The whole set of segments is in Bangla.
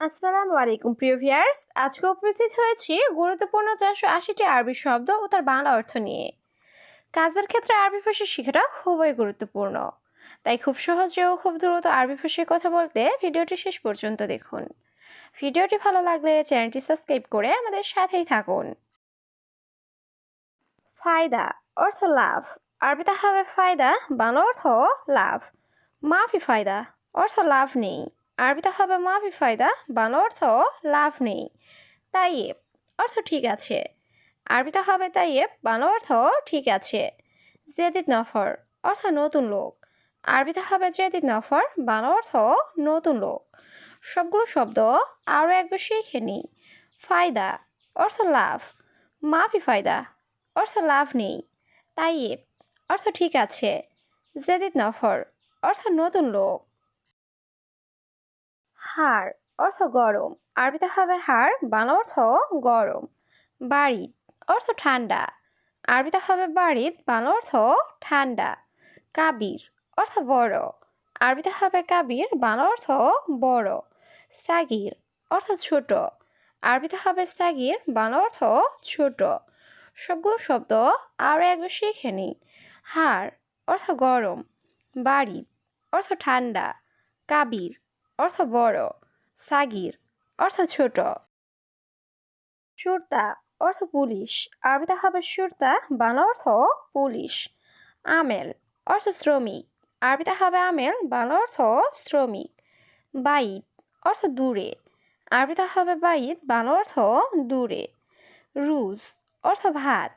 আসসালামু আলাইকুম, প্রিয় ভিয়ার্স আজকে উপস্থিত হয়েছি গুরুত্বপূর্ণ চারশো আশিটি আরবি শব্দ ও তার বাংলা অর্থ নিয়ে। কাজের ক্ষেত্রে আরবি ভাষা শেখাটা খুবই গুরুত্বপূর্ণ। তাই খুব সহজে ও খুব দ্রুত আরবি ভাষায় কথা বলতে ভিডিওটি শেষ পর্যন্ত দেখুন। ভিডিওটি ভালো লাগলে চ্যানেলটি সাবস্ক্রাইব করে আমাদের সাথেই থাকুন। ফায়দা, অর্থ লাভ। আরবিতে হবে ফায়দা, বাংলা অর্থ লাভ। মাফি ফায়দা, অর্থ লাভ নেই। আরবিতে হবে মাফি ফায়দা, বাংলা অর্থ লাভ নেই। তাইয়েব, অর্থ ঠিক আছে। আরবিতে হবে তাইয়েব, বাংলা অর্থ ঠিক আছে। জেদিদ নফর, অর্থ নতুন লোক। আরবিতে হবে জেদিদ নফর, বাংলা অর্থ নতুন লোক। সবগুলো শব্দ আরও একবার শিখে নিই। ফায়দা, অর্থ লাভ। মাফি ফায়দা, অর্থ লাভ নেই। তাইয়েব, অর্থ ঠিক আছে। জেদিদ নফর, অর্থ নতুন লোক। হাড় অর্থ গরম। আরবিতে হবে হাড় বাংলা অর্থ গরম। বাড়িত অর্থ ঠান্ডা। আরবিতে হবে বাড়িত বাংলা অর্থ ঠান্ডা। কাবির অর্থ বড়। আরবিতে হবে কাবির, বাংলা অর্থ বড়। সাগির অর্থ ছোট। আরবিতে হবে সাগির, বাংলা অর্থ ছোট। সবগুলো শব্দ আরও একবার শিখে নিই। হাড় অর্থ গরম। বাড়িত অর্থ ঠান্ডা। কাবির অর্থ বড়, সাগির, অর্থ ছোট। সুরতা, অর্থ পুলিশ। আরবিতে হবে সুরতা, বাংলা অর্থ পুলিশ। আমেল, অর্থ শ্রমিক। আরবিতে হবে আমেল, বাংলা অর্থ শ্রমিক। বাইদ, অর্থ দূরে। আরবিতে হবে বাইদ, বাংলা অর্থ দূরে। রুজ, অর্থ ভাত।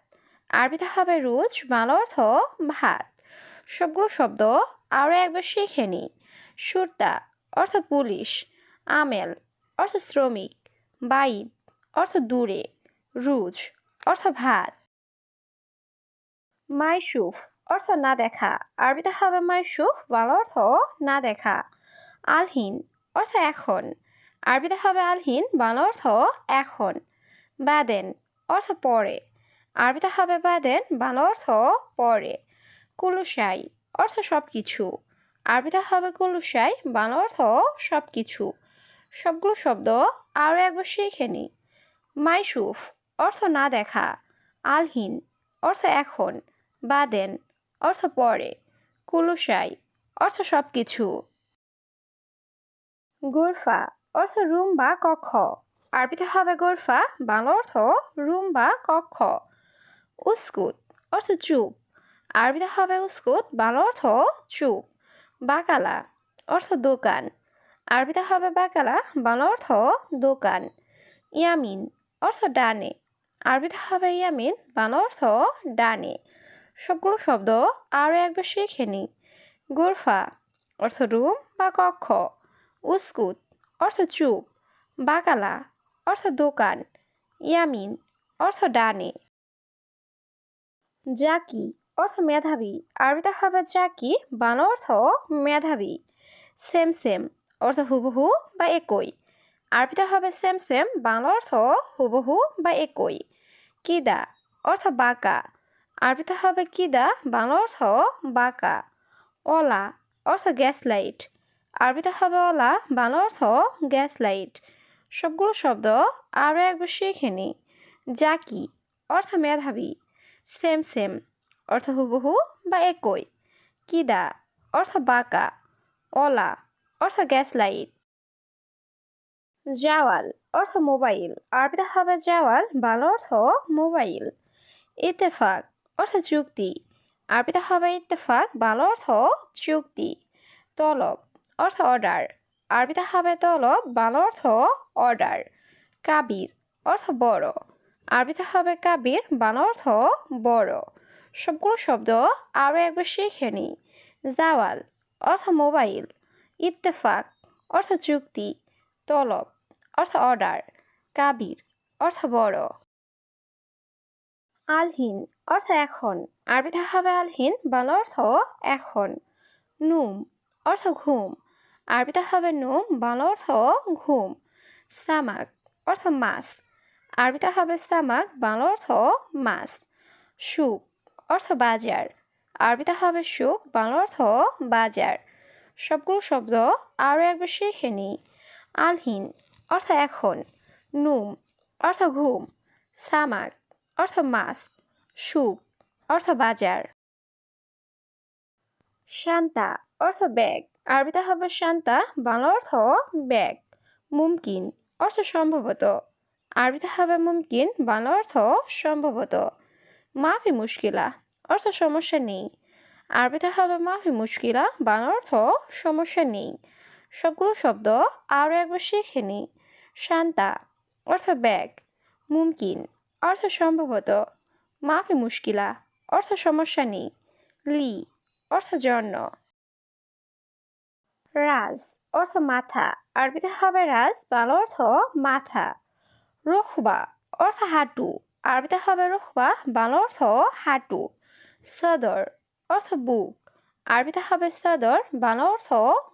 আরবিতে হবে রুজ, বাংলা অর্থ ভাত। সবগুলো শব্দ আরও একবার শিখে নিই। সুরতা অর্থ পুলিশ, আমেল, অর্থ শ্রমিক, বাইদ, অর্থ দূরে, রুজ, অর্থ ভাত মাইসুফ অর্থ না দেখা। আরবিতে হবে মাইসুফ বাংলা অর্থ না দেখা। আলহীন, অর্থ এখন। আরবিতে হবে আলহিন বাংলা অর্থ এখন। বাদেন, অর্থ পরে। আরবিতে হবে বাদেন বাংলা অর্থ পরে। কুলুসাই অর্থ সব কিছু আরবিতে হবে কুলুসাই বাংলা অর্থ সব কিছু সবগুলো শব্দ আরও একবার শিখে নিই মাইসুফ, অর্থ না দেখা। আলহিন, অর্থ এখন। বাদেন, অর্থ পরে। কুলুসাই অর্থ সব কিছু গোরফা, অর্থ রুম বা কক্ষ। আরবিতে হবে গোরফা, বাংলা অর্থ রুম বা কক্ষ। উস্কুত, অর্থ চুপ। আরবিতে হবে উস্কুত, বাংলা অর্থ চুপ। বাকালা অর্থ দোকান। আরবিতে হবে বাকালা, বাংলা অর্থ দোকান। ইয়ামিন অর্থ ডানে। আরবিতে হবে ইয়ামিন, বাংলা অর্থ ডানে। সবগুলো শব্দ আরও একবার শিখে নিই। গোরফা অর্থ রুম বা কক্ষ। উস্কুত অর্থ চুপ। বাকালা অর্থ দোকান। ইয়ামিন অর্থ ডানে। জাকি অর্থ মেধাবী। আরবিতে হবে জাকি বাংলা অর্থ মেধাবী। Same same. অর্থ হুবহু বা একই। আরবিতে হবে সেম সেম। বাংলা অর্থ হুবহু বা একই। কিদা? অর্থ বাঁকা। আরবিতে হবে কিদা? বাংলা অর্থ বাঁকা। ওলা অর্থ গ্যাস লাইট আরবিতে হবে ওলা বাংলা অর্থ গ্যাস লাইট সবগুলো শব্দ আরও একবার শিখে নিই জাকি অর্থ মেধাবী। Same same. অর্থ হুবহু বা একই। কিদা অর্থ বাঁকা। অলা। অর্থ গ্যাস লাইট জাওয়াল। অর্থ মোবাইল। আরবিতে হবে জাওয়াল, বাংলা অর্থ মোবাইল। ইত্তেফাক। অর্থ চুক্তি। আরবিতে হবে ইত্তেফাক, বাংলা অর্থ চুক্তি। তলব। অর্থ অর্ডার। আরবিতে হবে তলব, বাংলা অর্থ অর্ডার। কাবির। অর্থ বড়। আরবিতে হবে কাবির, বাংলা অর্থ বড়। সবগুলো শব্দ আরও একবার শিখে নিই। জাওয়াল, অর্থ মোবাইল। ইত্তেফাক, অর্থ চুক্তি। তলব, অর্থ অর্ডার। কাবির, অর্থ বড়। আলহীন, অর্থ এখন। আরবিতে হবে আলহীন, বাংলা অর্থ এখন। নুম, অর্থ ঘুম। আরবিতে হবে নুম, বাংলা অর্থ ঘুম। সামাক, অর্থ মাছ। আরবিতে হবে সামাক, বাংলা অর্থ মাছ। সুখ অর্থ বাজার। আরবিতে হবে সুখ, বাংলা অর্থ বাজার। সবগুলো শব্দ আরও একবার শিখে নিই। আলহীন অর্থ এখন। নুম অর্থ ঘুম। সামাক অর্থ মাছ সুখ অর্থ বাজার। শান্তা অর্থ ব্যাগ। আরবিতে হবে শান্তা, বাংলা অর্থ ব্যাগ। মুমকিন অর্থ সম্ভবত। আরবিতে হবে মুমকিন, বাংলা অর্থ সম্ভবত। মাফি মুশকিলা। অর্থ সমস্যা নেই। আরবিতে হবে মাফি মুশকিলা বাংলা অর্থ সমস্যা নেই। সবগুলো শব্দ আরও একবার শিখে নিই শান্তা, অর্থ ব্যাগ। মুমকিন, অর্থ সম্ভবত। মাফি মুশকিলা, অর্থ সমস্যা নেই। লি, অর্থ জন্য। রাজ, অর্থ মাথা। আরবিতে হবে রাজ বাংলা অর্থ মাথা। রুখবা, অর্থ হাঁটু। আরবিতে হবে রুখবা বাংলা অর্থ হাঁটু। সদর অর্থ বুক। আরবিতে হবে সদর, বাংলা অর্থ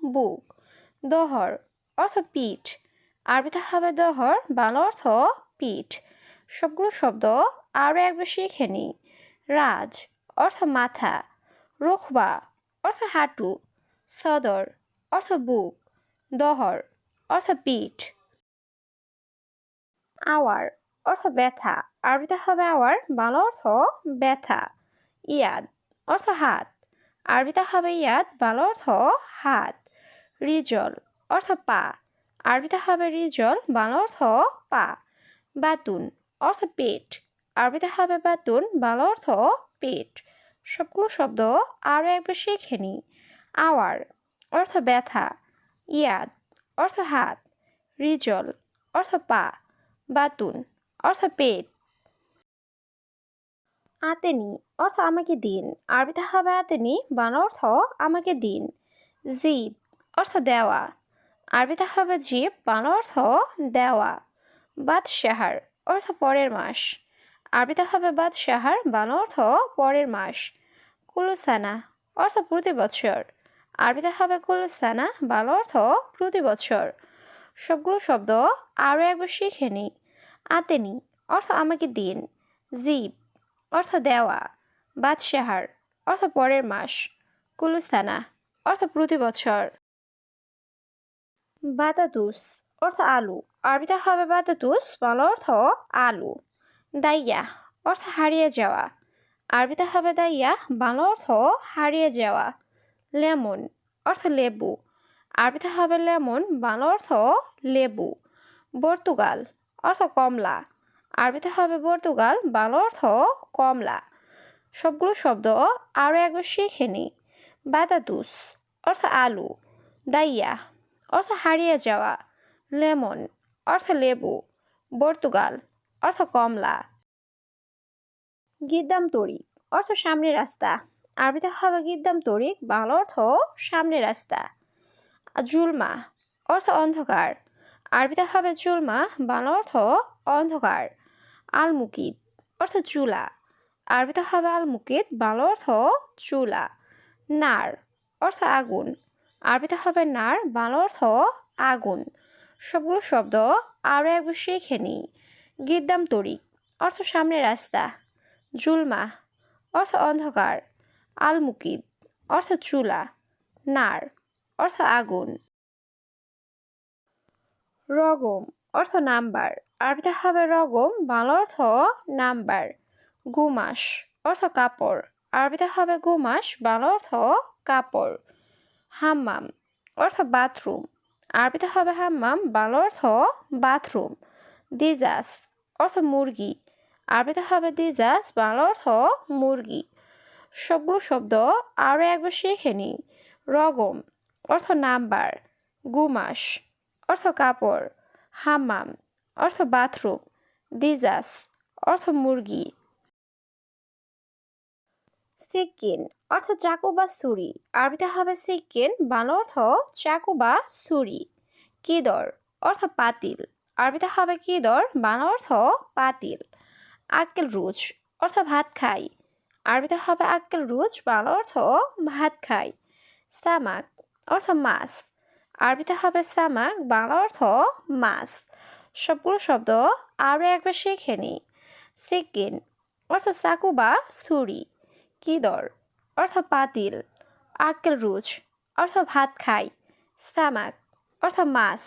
বুক। দহর অর্থ পিঠ। আরবিতে হবে দহর, বাংলা অর্থ পিঠ। সবগুলো শব্দ আরও একবার শিখে নিই রাজ অর্থ মাথা। রুখবা অর্থ হাঁটু। সদর অর্থ বুক। দহর অর্থ পিঠ। আওয়ার অর্থ ব্যথা। আরবিতে হবে আওয়ার, বাংলা অর্থ ব্যথা। ইয়াদ, অর্থ হাত। আরবিতে হবে ইয়াদ, বাংলা অর্থ হাত। রিজল, অর্থ পা। আরবিতে হবে রিজল, বাংলা অর্থ পা। বাতুন, অর্থ পেট। আরবিতে হবে বাতুন, বাংলা অর্থ পেট। সবগুলো শব্দ আরও একবার শিখে নিই আওয়ার, অর্থ ব্যথা। ইয়াদ, অর্থ হাত। রিজল, অর্থ পা। বাতুন, অর্থ পেট। আতেনি অর্থ আমাকে দিন। আরবিতে হবে আতেনি বাংলা অর্থ আমাকে দিন। জিব, অর্থ দেওয়া। আরবিতে হবে জিব বাংলা অর্থ দেওয়া। বাদশাহার, অর্থ পরের মাস। আরবিতে হবে বাদশাহার বাংলা অর্থ পরের মাস। কুলুসানা, অর্থ প্রতি বছর। আরবিতে হবে কুলুসানা বাংলা অর্থ প্রতি বছর। সবগুলো শব্দ আরও একবার শিখে নিই আতেনি অর্থ আমাকে দিন। জিব অর্থ দেওয়া, বাদশাহার, অর্থ পরের মাস, কুলুস্তানা, অর্থ প্রতি বছর। বাতাতুস, অর্থ আলু। আরবিতে হবে বাতাতুস, বাংলা অর্থ আলু। দাইয়া, অর্থ হারিয়ে যাওয়া। আরবিতে হবে দাইয়া, বাংলা অর্থ হারিয়ে যাওয়া। লেমন, অর্থ লেবু। আরবিতে হবে লেমন, বাংলা অর্থ লেবু। পর্তুগাল, অর্থ কমলা। আরবিতে হবে পর্তুগাল, বাংলা অর্থ কমলা। সবগুলো শব্দ আরও একবার শিখে নিই বাতাতুস, অর্থ আলু। দাইয়া, অর্থ হারিয়ে যাওয়া। লেমন, অর্থ লেবু। পর্তুগাল, অর্থ কমলা। গিদ্দাম তরিক, অর্থ সামনের রাস্তা। আরবিতে হবে গিদ্দাম তরিক, বাংলা অর্থ সামনের রাস্তা। জুলমা, অর্থ অন্ধকার। আরবিতে হবে জুলমা, বাংলা অর্থ অন্ধকার। আলমুকিদ অর্থ চুলা। আরবিতে হবে আলমুকিদ বাংলা অর্থ চুলা। নার, অর্থ আগুন। আরবিতে হবে নার, বাংলা অর্থ আগুন। সবগুলো শব্দ আরও একবার শিখে নিই। গিদ্দাম তরিক, অর্থ সামনের রাস্তা। জুলমা, অর্থ অন্ধকার। আলমুকিদ অর্থ চুলা। নার, অর্থ আগুন। রগম, অর্থ নাম্বার। আরবিতে হবে রগম, বাংলা অর্থ নাম্বার, গুমাস, অর্থ কাপড়। আরবিতে হবে গুমাস, বাংলা অর্থ কাপড়। হাম্মাম, অর্থ বাথরুম। আরবিতে হবে হাম্মাম, বাংলা অর্থ বাথরুম। দিজাস, অর্থ মুরগি। আরবিতে হবে দিজাস, বাংলা অর্থ মুরগি। সবগুলো শব্দ আরও একবার শিখে নিই। রগম, অর্থ নাম্বার। গুমাস, অর্থ কাপড়। হাম্মাম অর্থ বাথরুম দিজাস অর্থ মুরগি। সিকিন, অর্থ চাকু বা ছুরি। আরবিতে হবে সিকিন, বাংলা অর্থ চাকু বা ছুরি। কিদর, অর্থ পাতিল। আরবিতে হবে কিদর, বাংলা অর্থ পাতিল। আক্কেল রুচ, অর্থ ভাত খাই। আরবিতে হবে আক্কেল রুচ, বাংলা অর্থ ভাত খাই। সামাক, অর্থ মাছ। আরবিতে হবে সামাক, বাংলা অর্থ মাছ। সবগুলো শব্দ আরও একবার শিখে নিই সিকিন অর্থ চাকু বা ছুরি। কিদর অর্থ পাতিল। আকেল রুচ অর্থ ভাত খাই। সামাক অর্থ মাছ।